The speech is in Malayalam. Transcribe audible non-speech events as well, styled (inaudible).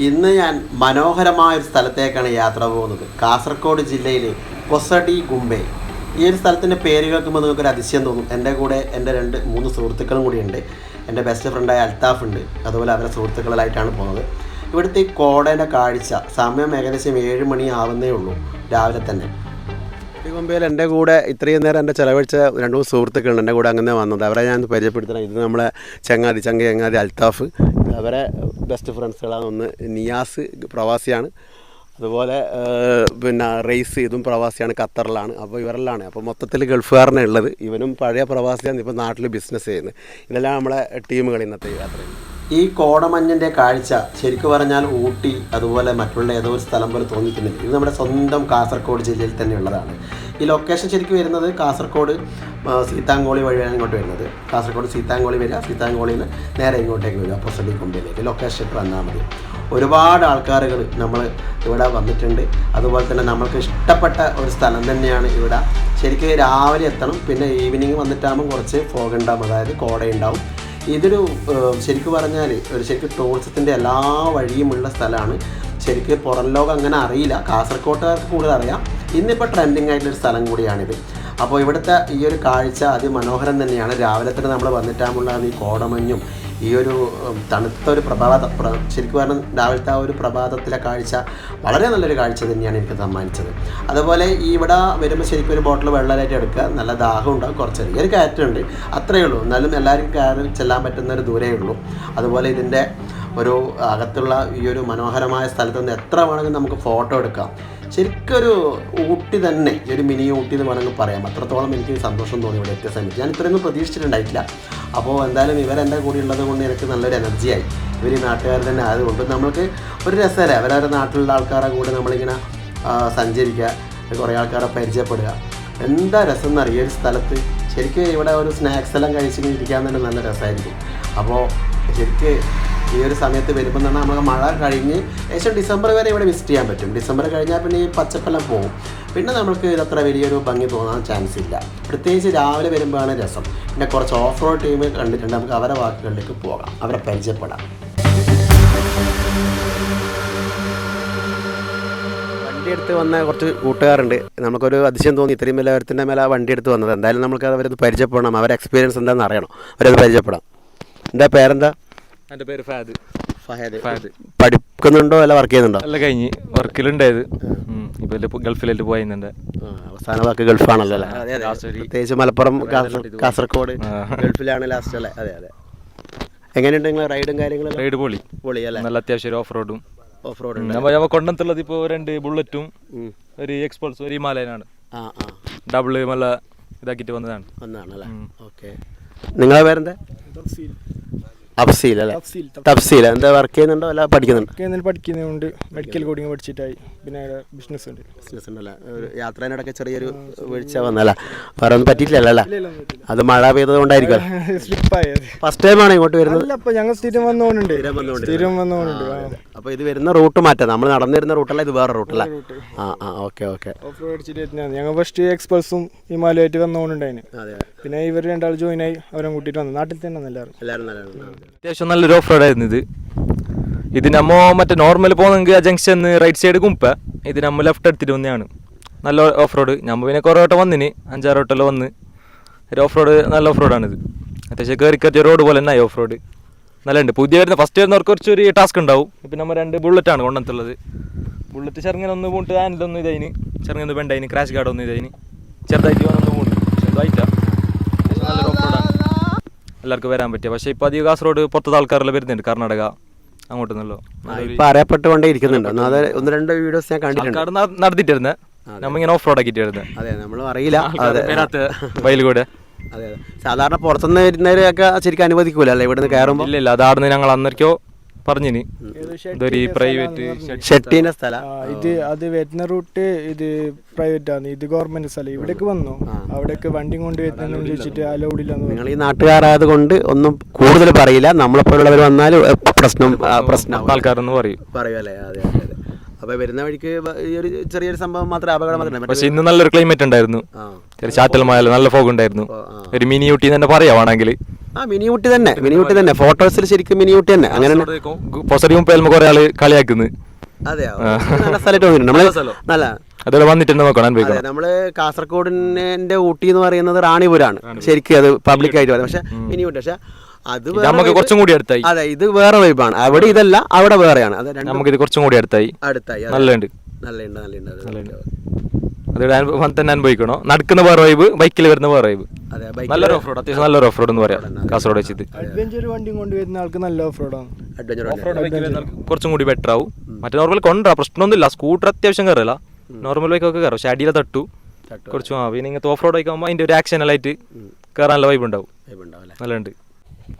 ഇന്ന് ഞാൻ മനോഹരമായ ഒരു സ്ഥലത്തേക്കാണ് യാത്ര പോകുന്നത്. കാസർഗോഡ് ജില്ലയിലെ കൊസടി ഗുംബെ. ഈ ഒരു സ്ഥലത്തിന്റെ പേര് കേൾക്കുമ്പോൾ നിങ്ങൾക്കൊരു അതിശയം തോന്നും. എന്റെ കൂടെ എന്റെ രണ്ട് മൂന്ന് സുഹൃത്തുക്കളും കൂടിയുണ്ട്. എന്റെ ബെസ്റ്റ് ഫ്രണ്ടായ അൽത്താഫ് ഉണ്ട്. അതുപോലെ അവരുടെ സുഹൃത്തുക്കളിലായിട്ടാണ് പോകുന്നത്. ഇവിടുത്തെ കോടേന്റെ കാഴ്ച സമയം ഏകദേശം ഏഴ് മണി ആവുന്നേ ഉള്ളൂ രാവിലെ തന്നെ. ഗുംബയിൽ എന്റെ കൂടെ ഇത്രയും നേരം എന്റെ ചിലവഴിച്ച രണ്ട് മൂന്ന് സുഹൃത്തുക്കളുണ്ട്. എന്റെ കൂടെ അങ്ങനെ വന്നത്. അവരെ ഞാൻ പരിചയപ്പെടുത്തണം. ഇത് നമ്മളെ ചങ്ങാതി ചങ്ങ ചങ്ങാതി അൽത്താഫ് അവരെ ബെസ്റ്റ് ഫ്രണ്ട്സുകളാണ് ഒന്ന് നിയാസ് പ്രവാസിയാണ്. അതുപോലെ പിന്നെ റേസ് ചെയ്തും പ്രവാസിയാണ് ഖത്തറിലാണ്. അപ്പോൾ ഇവരെല്ലാം അപ്പോൾ മൊത്തത്തിൽ ഗൾഫുകാരനെ ഉള്ളത്. ഇവനും പഴയ പ്രവാസിയാണ് ഇപ്പോൾ നാട്ടിൽ ബിസിനസ് ചെയ്യുന്നത്. ഇതെല്ലാം നമ്മളെ ടീമുകൾ ഇന്നത്തെ യാത്രയിൽ ഈ കോടമഞ്ഞിന്റെ കാഴ്ച ശരിക്കും പറഞ്ഞാൽ ഊട്ടി അതുപോലെ മറ്റുള്ള ഏതോ ഒരു സ്ഥലം പോലെ തോന്നിക്കുന്നില്ല. ഇത് നമ്മുടെ സ്വന്തം കാസർഗോഡ് ജില്ലയിൽ തന്നെ ഉള്ളതാണ്. ഈ ലൊക്കേഷൻ ശരിക്കും വരുന്നത് കാസർഗോഡ് സീതാങ്കോളി വഴിയാണ് ഇങ്ങോട്ട് വരുന്നത്. കാസർഗോഡ് സീതാങ്കോളി വരിക സീതാങ്കോളിയിൽ നിന്ന് നേരെ ഇങ്ങോട്ടേക്ക് വരിക. പൊസഡി കൊമ്പയിലേക്ക് ലൊക്കേഷൻ വന്നാൽ മതി. ഒരുപാട് ആൾക്കാരുകൾ നമ്മൾ ഇവിടെ വന്നിട്ടുണ്ട്. അതുപോലെ തന്നെ നമ്മൾക്ക് ഇഷ്ടപ്പെട്ട ഒരു സ്ഥലം തന്നെയാണ് ഇവിടെ. ശരിക്കും രാവിലെ എത്തണം പിന്നെ ഈവനിങ് വന്നിട്ടാകുമ്പോൾ കുറച്ച് ഫോഗ് ഉണ്ടാകും അതായത് കോട ഉണ്ടാവും. ഇതൊരു ശരിക്കും പറഞ്ഞാൽ ഒരു ശരിക്കും ടൂറിസത്തിന്റെ എല്ലാ വഴിയുമുള്ള സ്ഥലമാണ്. ശരിക്കും പുറം ലോകം അങ്ങനെ അറിയില്ല. കാസർഗോട്ടുകാർക്ക് കൂടുതൽ അറിയാം ഇന്നിപ്പോൾ ട്രെൻഡിങ് ആയിട്ടുള്ള ഒരു സ്ഥലം കൂടിയാണിത്. അപ്പോൾ ഇവിടുത്തെ ഈ ഒരു കാഴ്ച അതിമനോഹരം തന്നെയാണ്. രാവിലെ തന്നെ നമ്മൾ വന്നിട്ടാകുമ്പോൾ ഈ കോടമഞ്ഞും ഈ ഒരു തണുത്ത ഒരു പ്രഭാത ശരിക്കും പറഞ്ഞാൽ രാവിലത്തെ ആ ഒരു പ്രഭാതത്തിലെ കാഴ്ച വളരെ നല്ലൊരു കാഴ്ച തന്നെയാണ് എനിക്ക് സമ്മാനിച്ചത്. അതുപോലെ ഇവിടെ വരുമ്പോൾ ശരിക്കും ഒരു ബോട്ടിൽ വെള്ളമായിട്ട് എടുക്കുക. നല്ല ദാഹം ഉണ്ടാകും കുറച്ച് ചെറിയൊരു കയറ്റമുണ്ട്. അത്രയേ ഉള്ളൂ. എന്നാലും എല്ലാവരും കയറി ചെല്ലാൻ പറ്റുന്ന ഒരു ദൂരേ ഉള്ളൂ. അതുപോലെ ഇതിന്റെ ഒരു അകത്തുള്ള ഈ ഒരു മനോഹരമായ സ്ഥലത്ത് നിന്ന് എത്ര വേണമെങ്കിലും നമുക്ക് ഫോട്ടോ എടുക്കാം. ശരിക്കൊരു ഊട്ടി തന്നെ ഈ ഒരു മിനി ഊട്ടി എന്ന് വേണമെങ്കിൽ പറയാം. അത്രത്തോളം എനിക്ക് സന്തോഷം തോന്നി ഇവിടെ എത്തിയ സമയത്ത്. ഞാൻ ഇത്രയൊന്നും പ്രതീക്ഷിച്ചിട്ടുണ്ടായിട്ടില്ല. അപ്പോൾ എന്തായാലും ഇവരെന്റെ കൂടെ ഉള്ളത് കൊണ്ട് എനിക്ക് നല്ലൊരു എനർജിയായി ഇവർ ഈ നാട്ടുകാർ തന്നെ ആയതുകൊണ്ട് നമ്മൾക്ക് ഒരു രസമല്ലേ? അവരവരുടെ നാട്ടിലുള്ള ആൾക്കാരെ കൂടെ നമ്മളിങ്ങനെ സഞ്ചരിക്കുക കുറേ ആൾക്കാരെ പരിചയപ്പെടുക. എന്താ രസം എന്നറിയാം? ഒരു സ്ഥലത്ത് ശരിക്കും ഇവിടെ ഒരു സ്നാക്സ് എല്ലാം കഴിച്ചിങ്ങനെ ഇരിക്കാൻ തന്നെ നല്ല രസമായിരിക്കും. അപ്പോൾ ശരിക്ക് ഈ ഒരു സമയത്ത് വരുമ്പോൾ തന്നെ നമുക്ക് മഴ കഴിഞ്ഞ് ഏകദേശം ഡിസംബർ വരെ ഇവിടെ വിസിറ്റ് ചെയ്യാൻ പറ്റും. ഡിസംബർ കഴിഞ്ഞാൽ പിന്നെ ഈ പച്ചപ്പെല്ലാം പോകും പിന്നെ നമുക്ക് ഇതത്ര വലിയൊരു ഭംഗി തോന്നാൻ ചാൻസ് ഇല്ല. പ്രത്യേകിച്ച് രാവിലെ വരുമ്പോഴാണ് രസം. പിന്നെ കുറച്ച് ഓഫ് റോഡ് ടീം കണ്ടിട്ടുണ്ട്. നമുക്ക് അവരെ വാക്കുകളിലേക്ക് പോകാം. അവരെ പരിചയപ്പെടാം. വണ്ടി എടുത്ത് വന്ന കുറച്ച് കൂട്ടുകാരുണ്ട്. നമുക്കൊരു അതിശയം തോന്നി. ഇത്രയും വലിയ കാര്യത്തിന്റെ മേലെ വണ്ടി എടുത്ത് വന്നത്. എന്തായാലും നമുക്ക് അവരത് പരിചയപ്പെടണം. അവരുടെ എക്സ്പീരിയൻസ് എന്താണെന്ന് അറിയണം. അവരത് പരിചയപ്പെടാം. എന്താ പേരെന്താ? എന്റെ പേര് ഫാദ് ഫഹദ്. ഫഹദ്. പഠിക്കുന്നുണ്ടോ അല്ല വർക്ക് ചെയ്യുന്നുണ്ടോ? അല്ല കഴിഞ്ഞ്. വർക്കിലുണ്ടായത് ഇപ്പൊ ഗൾഫിലേക്ക് പോയിന്നുണ്ട് അവസാന വാക്ക് ഗൾഫാണല്ലോ അല്ലേ? പ്രത്യേകിച്ച് മലപ്പുറം കാസർ- കാസർഗോഡ് ഗൾഫിലാണ് ലാസ്റ്റ് അല്ലേ? അതെ അതെ. എങ്ങനെയുണ്ട് നിങ്ങൾ റൈഡും കാര്യങ്ങളും റൈഡ് പൊളി. പൊളി അല്ലേ? നല്ല അത്യാവശ്യം ഓഫ് റോഡും ഓഫ് റോഡ് ഉണ്ട്. നമ്മൾ കൊണ്ടുവന്നുള്ളത് ഇപ്പോൾ രണ്ട് ബുള്ളറ്റും ഒരു എക്സ്പോൾസും ഒരു ഹിമാലയനാണ്. ഡബിൾ നല്ല ഇതാക്കിയിട്ട് വന്നതാണ്. ഒന്നാണ് അല്ലേ ഓക്കെ നിങ്ങളെ പേരെന്താ? അഫ്സീൽ അല്ലേ? തഫ്സീൽ. എന്താ വർക്ക് ചെയ്യുന്നുണ്ടോ? അല്ല പഠിക്കുന്നുണ്ടോ? എന്തെങ്കിലും പഠിക്കുന്നുണ്ട്. മെഡിക്കൽ കോഡിങ് പഠിച്ചിട്ടായി. പിന്നെ ബിസിനസ് ഉണ്ട്. ബിസിനസ് ഉണ്ടല്ലേ? ഒരു യാത്രേനിടയ്ക്ക് ചെറിയൊരു വീഴ്ച വന്നല്ല? വേറെ ഒന്നും പറ്റിയിട്ടില്ലല്ലോ അല്ലേ? അത് മഴ പെയ്തത് കൊണ്ടായിരിക്കും (laughs) സ്ലിപ്പായത് ഫസ്റ്റ് ടൈമാണ് ഇങ്ങോട്ട് വരുന്നത്? അല്ല അപ്പൊ ഞങ്ങൾ സ്ഥിരം വന്നുകൊണ്ടുണ്ട് സ്ഥിരം വന്നുകൊണ്ടുണ്ട് വന്നോണ്ടുണ്ട് അപ്പോൾ ഇത് വരുന്ന റൂട്ട് മാറ്റാം. നമ്മൾ നടന്നിരുന്ന റൂട്ടല്ല ഇത് വേറെ റൂട്ടല്ലേ ആ ആ ഓക്കെ ഓക്കെ ഓഫ് റോഡ് അടിച്ചിട്ട് വരുന്നതാണ്. ഞങ്ങൾ ഫസ്റ്റ് എക്സ്പ്രസും ഹിമാലയായിട്ട് വന്നുകൊണ്ടുണ്ടായിന് അതെ. പിന്നെ ഇവർ രണ്ടാൾ ജോയിൻ ആയി അവരെ കൂട്ടിയിട്ട് വന്നു. നാട്ടിൽ തന്നെ എല്ലാവരും. എല്ലാവരും നല്ലതാണ് അത്യാവശ്യം നല്ലൊരു ഓഫ് റോഡ് ആയിരുന്നു ഇത്. ഇത് നമ്മ മറ്റേ നോർമൽ പോകുന്നെങ്കിൽ ആ ജംഗ്ഷൻ റൈറ്റ് സൈഡ് കുമ്പ ഇത് നമ്മൾ ലെഫ്റ്റ് എടുത്തിട്ട് വന്നതാണ്. നല്ല ഓഫ് റോഡ് നമ്മ പിന്നെ കുറേ വട്ടം വന്നിന്. അഞ്ചാറ് വട്ടമെല്ലാം വന്ന്. ഒരു ഓഫ് റോഡ് നല്ല ഓഫ് റോഡാണിത് അത്യാവശ്യം കയറി കയറ്റിയ റോഡ് പോലെ തന്നെ ഓഫ് റോഡ് നല്ല ഉണ്ട് പുതിയ വരുന്ന ഫസ്റ്റ് വരുന്നവർക്ക് കുറച്ചൊരു ടാസ്ക് ഉണ്ടാവും. ഇപ്പം നമ്മൾ രണ്ട് ബുള്ളറ്റാണ് കൊണ്ടുവന്നിട്ടുള്ളത്. ബുള്ളറ്റ് ചെറുങ്ങനെ ഒന്ന് പോയിട്ട് ഒന്ന് ഇതായിന്. ചെറുങ്ങനെ ഒന്ന് ബെൻഡായിന് ക്രാഷ് ഗാർഡ് ഒന്ന് ഇതായിന്. ചെറുതായിട്ട് ഒന്ന് ഇതായിട്ടാ. അത്യാവശ്യം നല്ലൊരു ഓഫ് റോഡാണ് എല്ലാവർക്കും വരാൻ പറ്റിയ. പക്ഷേ ഇപ്പോൾ അധികം കാസർഗോഡ് പുറത്തത്തെ ആൾക്കാരെല്ലാം വരുന്നുണ്ട് കർണാടക അങ്ങോട്ട് നിന്നല്ലോ ഇപ്പൊ അറിയപ്പെട്ടുകൊണ്ടേ ഇരിക്കുന്നുണ്ട്. ഒന്ന് രണ്ട് വീഡിയോസ് ഞാൻ കണ്ടിട്ടുണ്ട്. നടത്തിട്ടിരുന്നത് നടത്തിയിട്ടിരുന്നത് നമ്മ ഇങ്ങനെ ഓഫ് റോഡ് ആക്കിയിട്ട് വരുന്നത് അതെ നമ്മൾ അറിയില്ല. അതെ. വരാത്ത (laughs) വയൽ കൂടെ അതെ അതെ. സാധാരണ പുറത്തുനിന്ന് വരുന്നവരെയൊക്കെ ശരിക്കും അനുവദിക്കൂലല്ലേ ഇവിടുന്ന് കയറുമ്പോൾ ഇല്ല ഇല്ല. അതാടുന്ന് ഞങ്ങൾ അന്നേരക്കോ പറഞ്ഞിനി. ഇതൊരു പ്രൈവറ്റ് ഷെട്ടീന്റെ സ്ഥല. ഇത് അത് വരുന്ന റൂട്ട് ഇത് പ്രൈവറ്റ് ആണ്. ഇത് ഗവൺമെന്റ് സ്ഥലം. ഇവിടേക്ക് വന്നു. അവിടേക്ക് വണ്ടി കൊണ്ട് വരുന്ന ചോദിച്ചിട്ട് അലൗഡ് ഇല്ല നിങ്ങൾ ഈ നാട്ടുകാരായത് കൊണ്ട് ഒന്നും കൂടുതൽ പറയില്ല. നമ്മളെപ്പോലുള്ളവർ വന്നാൽ പ്രശ്നം പ്രശ്നം ആൾക്കാരെന്ന് പറയും. പറയുമല്ലേ അതെ അതെ അപ്പോൾ വരുന്ന വഴിക്ക് ഈ ഒരു ചെറിയൊരു സംഭവം മാത്രമേ അപകടം മാത്രമേ പക്ഷെ ഇന്ന് നല്ലൊരു ക്ലൈമറ്റ് ഉണ്ടായിരുന്നു. ചെറിയ ചാറ്റൽ മഴ നല്ല ഫോഗ് ഉണ്ടായിരുന്നു. ഒരു മിനി ഊട്ടി എന്ന് തന്നെ പറയാ വേണമെങ്കിൽ ആ മിനിയൂട്ടി തന്നെ മിനിയൂട്ടി തന്നെ. ഫോട്ടോസിൽ ശരിക്കും മിനിയൂട്ടി തന്നെ. അങ്ങനെ പൊസറിയും പേലും കുറെ ആൾ കളിയാക്കുന്നു. അതെയോ? നല്ല സ്ഥലമായിട്ട് നമ്മൾ നല്ല. വന്നിട്ടുണ്ട് നോക്കണം നമ്മൾ കാസർഗോഡിന്റെ ഊട്ടി എന്ന് പറയുന്നത് റാണിപുരാണ്. ശരിക്കും അത് പബ്ലിക് ആയിട്ട് പറയുന്നത് പക്ഷെ ഇനി ഊട്ടി പക്ഷെ അത് നമുക്ക് കുറച്ചും കൂടി അടുത്തായി. അതെ ഇത് വേറെ വൈബാണ് അവിടെ ഇതല്ല അവിടെ വേറെയാണ്. നമുക്ക് ഇത് കുറച്ചും കൂടി അടുത്തായി. അടുത്തായി അതെ. നല്ലുണ്ട് നല്ലുണ്ട് നല്ലുണ്ട് അതെ. നല്ലുണ്ട് വന്ന് തന്നെ അനുഭവിക്കണോ? നടക്കുന്ന വേറെ വൈബ് ബൈക്കിൽ വരുന്ന വേറെ വൈബ് അതെ ബൈക്ക് നല്ലൊരു ഓഫ് റോഡ് അത്യാവശ്യം നല്ലൊരു ഓഫ് റോഡ് എന്ന് പറയാം കാസർഗോഡ് വെച്ചിട്ട്. അഡ്വഞ്ചർ വണ്ടി കൊണ്ടുവരുന്ന ആൾക്ക് നല്ല ഓഫ് റോഡാണ് അഡ്വഞ്ചർ കുറച്ചും കൂടി ബെറ്റർ ആവും. മറ്റേ നോർമൽ കൊണ്ടാ പ്രശ്നമൊന്നുമില്ല. സ്കൂട്ടർ അത്യാവശ്യം കയറില്ല നോർമൽ ബൈക്കൊക്കെ കയറും പക്ഷെ അടിയിലെ തട്ടു. കുറച്ചും ആ പിന്നെ ഇങ്ങനത്തെ ഓഫ് റോഡ് ആയിക്കുമ്പോൾ അതിന്റെ ഒരു ആക്ഷനലായിട്ട് ആയിട്ട് കയറാനുള്ള വൈബ് ഉണ്ടാവും. നല്ലുണ്ട്